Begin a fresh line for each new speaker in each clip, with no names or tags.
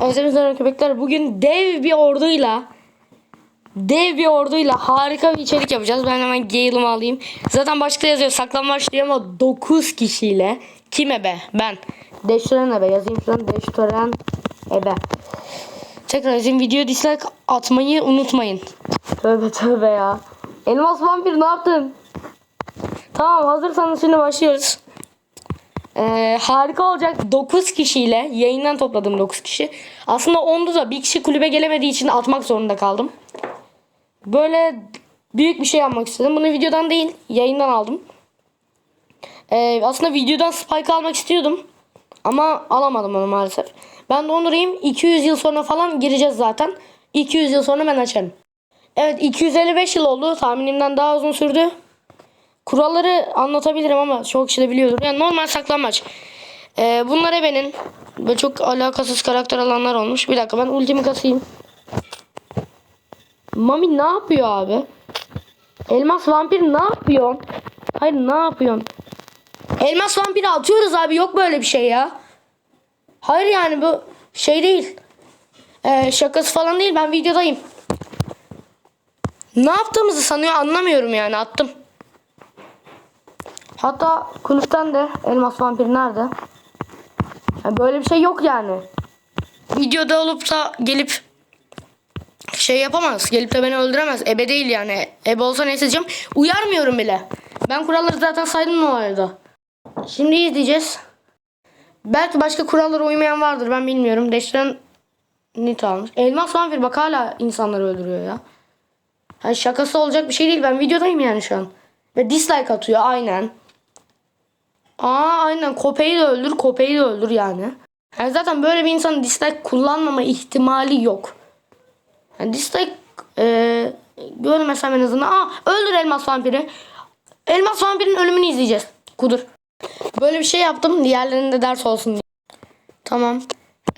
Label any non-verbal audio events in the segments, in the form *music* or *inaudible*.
Özlem köpekler bugün dev bir orduyla dev bir orduyla harika bir içerik yapacağız. Ben hemen Gale'ımı alayım. Zaten başta yazıyor saklanmaç diye ama 9 kişiyle kime be? Ben. Deştören ebe yazayım şuradan Deştören ebe. Tekrar yazayım video dislike atmayı unutmayın. Tövbe tövbe ya. Elmas vampir ne yaptın? Tamam hazırsanız şimdi başlıyoruz. Ee, harika olacak 9 kişiyle yayından topladım 9 kişi. Aslında 10'du da bir kişi kulübe gelemediği için atmak zorunda kaldım. Böyle büyük bir şey yapmak istedim. Bunu videodan değil yayından aldım. Ee, aslında videodan spike almak istiyordum. Ama alamadım onu maalesef. Ben dondurayım 200 yıl sonra falan gireceğiz zaten. 200 yıl sonra ben açarım. Evet 255 yıl oldu. Tahminimden daha uzun sürdü. Kuralları anlatabilirim ama çok kişi de biliyordur. Yani normal saklanmaç. Ee, bunlar ebenin. Böyle çok alakasız karakter alanlar olmuş. Bir dakika ben ultimi kasayım. Mami ne yapıyor abi? Elmas vampir ne yapıyorsun? Hayır ne yapıyorsun? Elmas vampiri atıyoruz abi yok böyle bir şey ya. Hayır yani bu şey değil. Ee, şakası falan değil ben videodayım. Ne yaptığımızı sanıyor anlamıyorum yani attım. Hatta kulüpten de elmas vampir nerede? Ya böyle bir şey yok yani. Videoda olup da gelip şey yapamaz. Gelip de beni öldüremez. Ebe değil yani. Ebe olsa neyse diyeceğim. Uyarmıyorum bile. Ben kuralları zaten saydım o arada. Şimdi izleyeceğiz. Belki başka kurallara uymayan vardır. Ben bilmiyorum. Deştiren nit almış. Elmas vampir bak hala insanları öldürüyor ya. Yani şakası olacak bir şey değil. Ben videodayım yani şu an. Ve dislike atıyor aynen. Aa aynen Kope'yi de öldür, Kope'yi de öldür yani. yani. Zaten böyle bir insanın dislike kullanmama ihtimali yok. Yani dislike e, görmesem en azından. Aa öldür elmas vampiri. Elmas vampirin ölümünü izleyeceğiz. Kudur. Böyle bir şey yaptım. Diğerlerinde ders olsun diye. Tamam.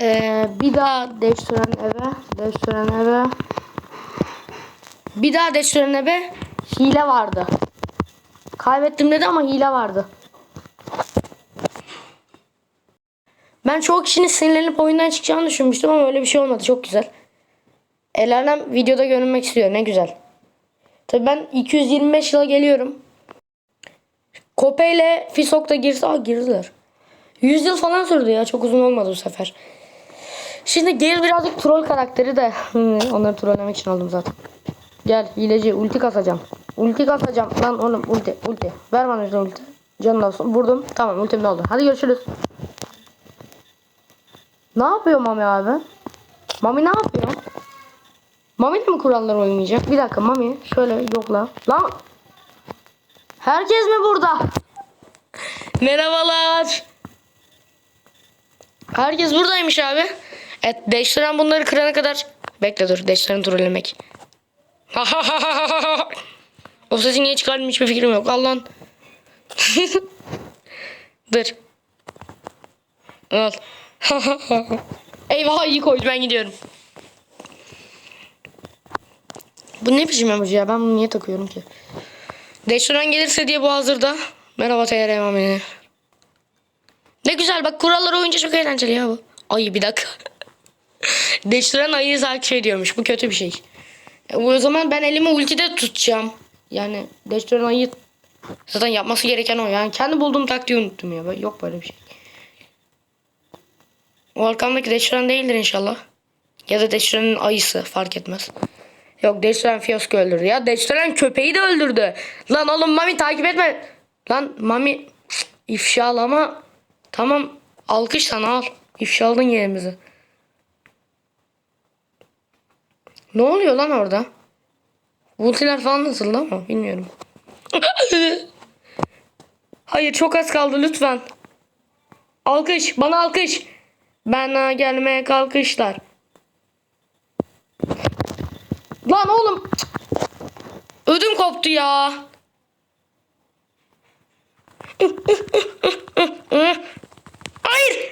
Ee, bir daha değiştiren eve. Değiştiren eve. Bir daha değiştiren eve. Hile vardı. Kaybettim dedi ama hile vardı. Ben çoğu kişinin sinirlenip oyundan çıkacağını düşünmüştüm ama öyle bir şey olmadı. Çok güzel. El alem videoda görünmek istiyor. Ne güzel. Tabii ben 225 yıla geliyorum. Kope ile Fisok da girse aa girdiler. 100 yıl falan sürdü ya. Çok uzun olmadı bu sefer. Şimdi Gale birazcık troll karakteri de. Onları trollemek için aldım zaten. Gel hileci ulti kasacağım. Ulti kasacağım. Lan oğlum ulti ulti. Ver bana işte ulti. Canın olsun. Vurdum. Tamam ultim ne oldu. Hadi görüşürüz. Ne yapıyor Mami abi? Mami ne yapıyor? Mami de mi kurallara uymayacak? Bir dakika Mami şöyle yokla. Lan Herkes mi burada? Merhabalar. Herkes buradaymış abi. Evet Deşteren bunları kırana kadar bekle dur Deşteren trollemek. *laughs* o sesi niye çıkardım hiçbir fikrim yok. Allah'ın. dur. Al. *laughs* *laughs* Eyvah iyi koydu ben gidiyorum. Bu ne biçim emoji ya ben bunu niye takıyorum ki? Deşuran gelirse diye bu hazırda. Merhaba TR Mamini. Ne güzel bak kurallara uyunca çok eğlenceli ya bu. Ay bir dakika. *laughs* Deşuran ayıyı takip ediyormuş. Bu kötü bir şey. E, o zaman ben elimi ultide tutacağım. Yani Deşuran ayı zaten yapması gereken o. Yani kendi bulduğum taktiği unuttum ya. Yok böyle bir şey. O arkamdaki Deşuran değildir inşallah. Ya da Deşuran'ın ayısı fark etmez. Yok Deşteren Fiyosk'u öldürdü ya. Deşteren köpeği de öldürdü. Lan oğlum Mami takip etme. Lan Mami ifşalama. Tamam alkış sana al. İfşaladın yerimizi. Ne oluyor lan orada? Ultiler falan nasıldı ama bilmiyorum. *laughs* Hayır çok az kaldı lütfen. Alkış bana alkış. Bana gelmeye kalkışlar. Lan oğlum. Ödüm koptu ya. Hayır.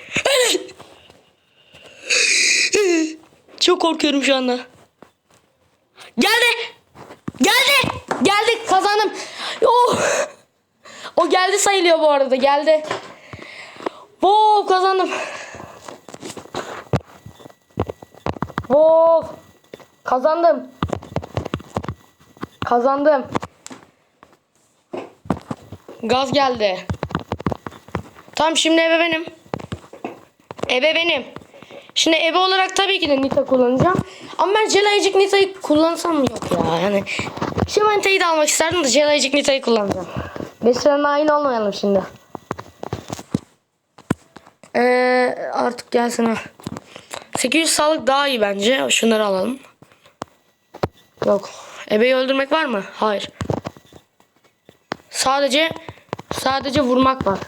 Çok korkuyorum şu anda. Geldi. Geldi. Geldi. Kazandım. Oh. O geldi sayılıyor bu arada. Geldi. Wow kazandım. Of. Kazandım. Kazandım. Gaz geldi. Tamam şimdi ebe benim. Ebe benim. Şimdi ebe olarak tabii ki de Nita kullanacağım. Ama ben Jelaycık Nita'yı kullansam mı yok ya yani. Şimante'yi de almak isterdim de Jelaycık Nita'yı kullanacağım. Beşlerine aynı olmayalım şimdi. Ee, artık gelsin ha. 800 sağlık daha iyi bence. Şunları alalım. Yok. Ebeyi öldürmek var mı? Hayır. Sadece sadece vurmak var.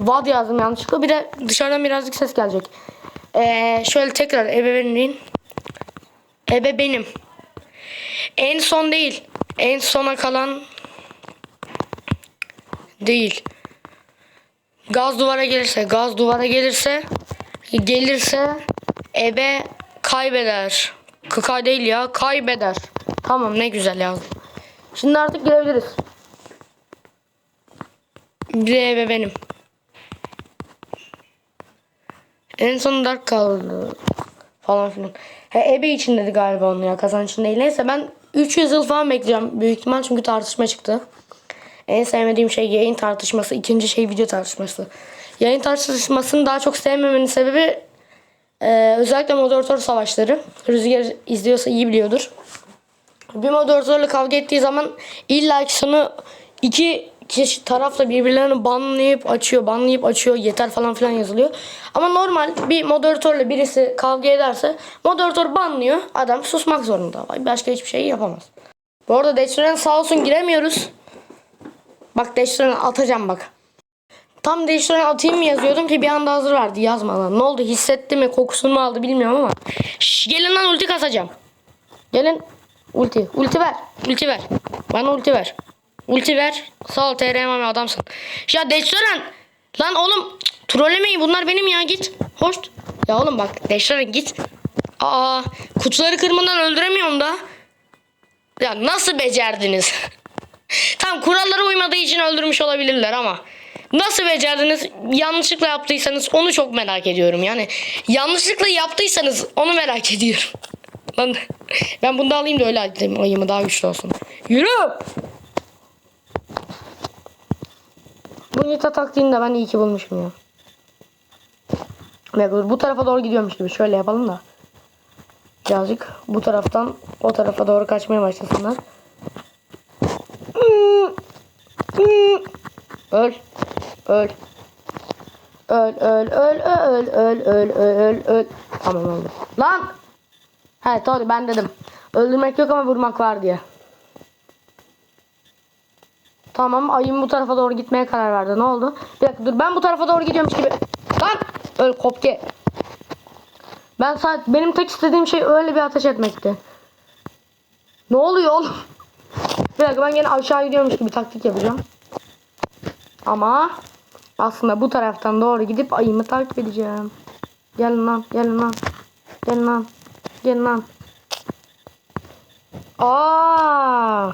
Vad yazdım yanlışlıkla. Bir de dışarıdan birazcık ses gelecek. Ee, şöyle tekrar ebeveynliğin. Ebe benim. En son değil. En sona kalan değil. Gaz duvara gelirse, gaz duvara gelirse, gelirse ebe kaybeder. Kıka değil ya, kaybeder. Tamam ne güzel yazdım. Şimdi artık girebiliriz. Bir ebe benim. En son Dark kaldı. Falan filan. He, ebe için dedi galiba onu ya. Kazan için değil. Neyse ben 300 yıl falan bekleyeceğim. Büyük ihtimal çünkü tartışma çıktı. En sevmediğim şey yayın tartışması. ikinci şey video tartışması. Yayın tartışmasını daha çok sevmemenin sebebi e, özellikle moderatör savaşları. Rüzgar izliyorsa iyi biliyordur. Bir moderatörle kavga ettiği zaman illa ki sonu iki kişi tarafla birbirlerini banlayıp açıyor, banlayıp açıyor, yeter falan filan yazılıyor. Ama normal bir moderatörle birisi kavga ederse moderatör banlıyor, adam susmak zorunda. Başka hiçbir şey yapamaz. Bu arada Deştren sağ olsun giremiyoruz. Bak Deştren atacağım bak. Tam Deştren atayım mı yazıyordum ki bir anda hazır verdi yazmadan. Ne oldu hissetti mi kokusunu mu aldı bilmiyorum ama. Şş, gelin lan ulti kasacağım. Gelin. Ulti. Ulti ver. Ulti ver. Bana ulti ver. Ulti ver. Sağ ol TR Mami adamsın. Ya Deştren. Lan oğlum trollemeyin bunlar benim ya git. Hoş. Ya oğlum bak Deştren git. Aa kutuları kırmadan öldüremiyorum da. Ya nasıl becerdiniz? Tam kurallara uymadığı için öldürmüş olabilirler ama nasıl becerdiniz? Yanlışlıkla yaptıysanız onu çok merak ediyorum. Yani yanlışlıkla yaptıysanız onu merak ediyorum. *laughs* Lan ben bunu da alayım da öyle atayım ayımı daha güçlü olsun. Yürü! Bu Nita taktiğini de ben iyi ki bulmuşum ya. Dur, bu tarafa doğru gidiyormuş gibi. Şöyle yapalım da. Birazcık bu taraftan o tarafa doğru kaçmaya başlasınlar. Öl. Öl. Öl öl öl öl öl öl öl öl. Tamam oldu. Lan! He doğru ben dedim. Öldürmek yok ama vurmak var diye. Tamam ayım bu tarafa doğru gitmeye karar verdi. Ne oldu? Bir dakika dur ben bu tarafa doğru gidiyormuş gibi. Lan! Öl kopke. Ben sadece benim tek istediğim şey öyle bir ateş etmekti. Ne oluyor oğlum? Bir dakika ben yine aşağı gidiyormuş gibi taktik yapacağım. Ama aslında bu taraftan doğru gidip ayımı takip edeceğim. Gelin lan, gelin lan. Gelin lan. Gelin lan. Aa!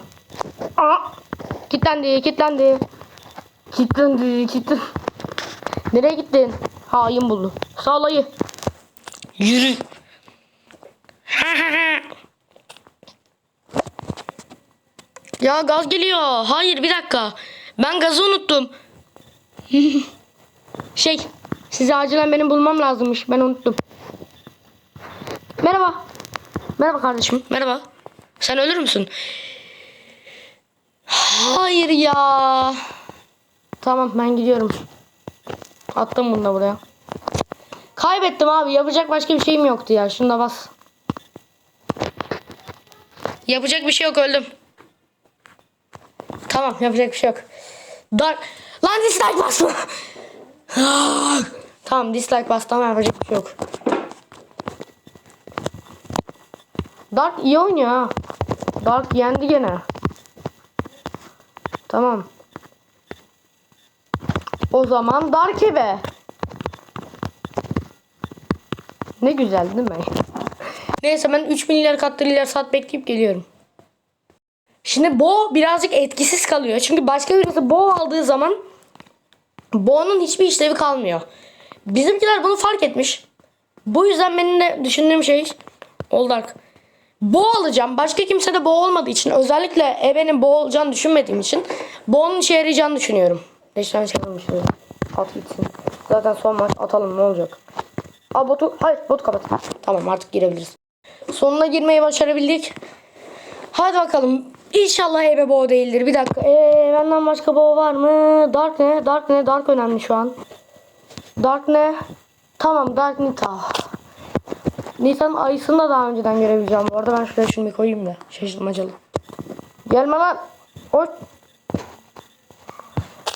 Kilitlendi, kilitlendi. Kilitlendi, kilitlendi. Nereye gittin? Ha ayım buldu. Sağ ol ayı. Yürü. *laughs* ya gaz geliyor. Hayır bir dakika. Ben gazı unuttum. *laughs* şey size acilen benim bulmam lazımmış. Ben unuttum. Merhaba. Merhaba kardeşim. Merhaba. Sen ölür müsün? Hayır ya. Tamam ben gidiyorum. Attım bunu da buraya. Kaybettim abi. Yapacak başka bir şeyim yoktu ya. Şunu da bas. Yapacak bir şey yok öldüm. Tamam yapacak bir şey yok. Dark. Lan dislike basma. tamam dislike bastım ama yapacak bir şey yok. Dark iyi oynuyor ha. Dark yendi gene. Tamam. O zaman Dark eve. Ne güzel değil mi? *laughs* Neyse ben 3 milyar katlıyla saat bekleyip geliyorum. Şimdi Bo birazcık etkisiz kalıyor. Çünkü başka birisi Bo aldığı zaman Bo'nun hiçbir işlevi kalmıyor. Bizimkiler bunu fark etmiş. Bu yüzden benim de düşündüğüm şey Old Dark. Bo alacağım. Başka kimse de Bo olmadığı için özellikle Ebe'nin Bo olacağını düşünmediğim için Bo'nun işe yarayacağını düşünüyorum. 5 tane şey şöyle. At gitsin. Zaten son maç atalım ne olacak. Aa botu hayır botu kapat. Tamam artık girebiliriz. Sonuna girmeyi başarabildik. Hadi bakalım. İnşallah Ebe Bo değildir. Bir dakika. Ee, benden başka Bo var mı? Dark ne? Dark ne? Dark önemli şu an. Dark ne? Tamam Dark Nita. Nita'nın ayısını da daha önceden görebileceğim. Bu arada ben şuraya şunu koyayım da. Şaşırtmacalı. Gelme lan. Oy.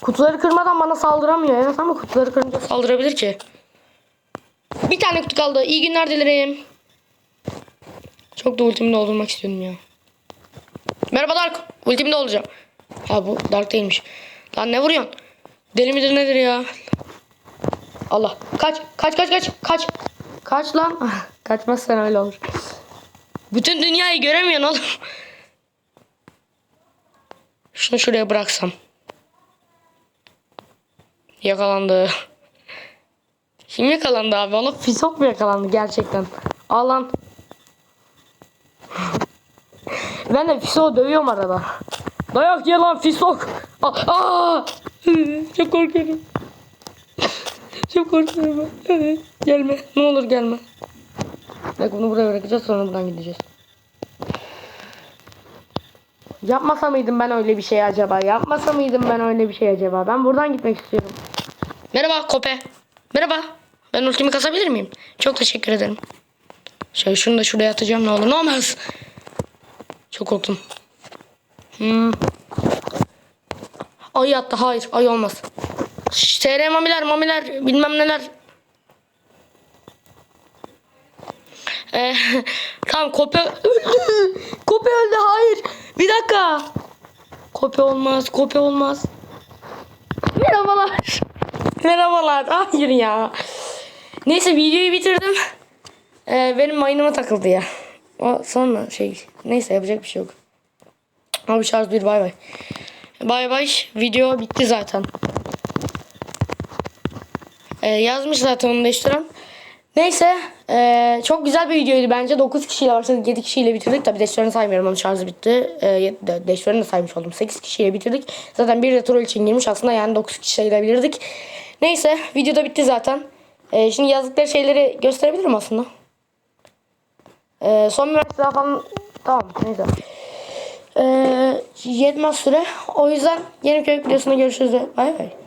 Kutuları kırmadan bana saldıramıyor. Evet ama kutuları kırınca saldırabilir ki. Bir tane kutu kaldı. İyi günler dilerim. Çok da ultimi doldurmak istiyorum ya. Merhaba Dark. Ultimde olacağım. Ha bu Dark değilmiş. Lan ne vuruyorsun? Deli midir nedir ya? Allah. Kaç. Kaç kaç kaç. Kaç. Kaç lan. Kaçmazsan öyle olur. Bütün dünyayı göremiyorsun oğlum. Şunu şuraya bıraksam. Yakalandı. Kim yakalandı abi? Ona Fisok mu yakalandı gerçekten? Al lan. Ben de Fisok'u dövüyorum arada. Dayak ye lan Fisok. Aa! Aa! Çok korkuyorum. Çok korkuyorum. gelme. Ne olur gelme. Bak bunu buraya bırakacağız sonra buradan gideceğiz. Yapmasa mıydım ben öyle bir şey acaba? Yapmasa mıydım ben öyle bir şey acaba? Ben buradan gitmek istiyorum. Merhaba Kope. Merhaba. Ben ultimi kasabilir miyim? Çok teşekkür ederim. Şöyle şunu da şuraya atacağım ne olur ne olmaz. Çok korktum. Hmm. Ay attı hayır ay olmaz. Şş, TR mamiler mamiler bilmem neler. Ee, *laughs* tamam Kope öldü. *laughs* Kope öldü hayır. Bir dakika. Kope olmaz kope olmaz. Merhabalar. Merhabalar. Hayır ya. Neyse videoyu bitirdim. Ee, benim mayınıma takıldı ya. O sonra şey. Neyse yapacak bir şey yok. Abi şarj bir bay bay. Bay bay. Video bitti zaten. Ee, yazmış zaten onu değiştiren. Neyse. ee, çok güzel bir videoydu bence. 9 kişiyle başladık. 7 kişiyle bitirdik. Tabi deşlerini saymıyorum. Onun şarjı bitti. Ee, deşlerini de saymış oldum. 8 kişiyle bitirdik. Zaten bir de troll için girmiş. Aslında yani 9 kişi sayılabilirdik. Neyse. Video da bitti zaten. Ee, şimdi yazdıkları şeyleri gösterebilirim aslında. Ee, son bir maç daha falan. Tamam neyse. Ee, yetmez süre. O yüzden yeni köy videosunda görüşürüz. Bay bay.